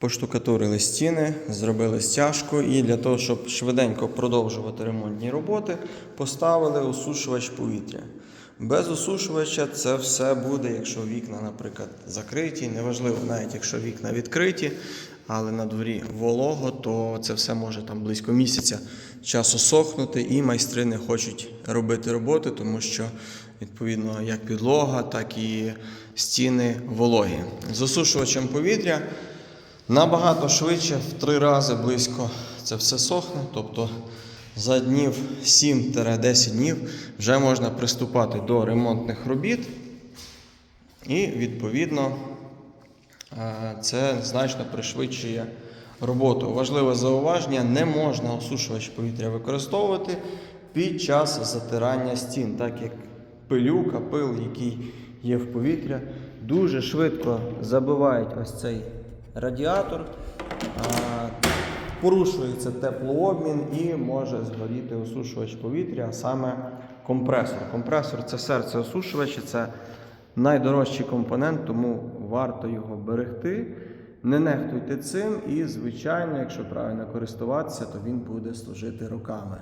Поштукатурили стіни, зробили стяжку і для того, щоб швиденько продовжувати ремонтні роботи, поставили осушувач повітря. Без осушувача це все буде, якщо вікна, наприклад, закриті. Неважливо, навіть якщо вікна відкриті, але на дворі волого, то це все може там близько місяця часу сохнути, і майстри не хочуть робити роботи, тому що відповідно як підлога, так і стіни вологі. З осушувачем повітря набагато швидше, в три рази близько це все сохне. Тобто за днів 7-10 днів вже можна приступати до ремонтних робіт. І відповідно е, це значно пришвидшує роботу. Важливе зауваження: не можна осушувач повітря використовувати під час затирання стін, так як пилюка, пил, який є в повітря, дуже швидко забивають ось цей радіатор. Порушується теплообмін і може згоріти осушувач повітря, а саме компресор. Компресор це серце осушувача, це найдорожчий компонент, тому варто його берегти. Не нехтуйте цим, і, звичайно, якщо правильно користуватися, то він буде служити роками.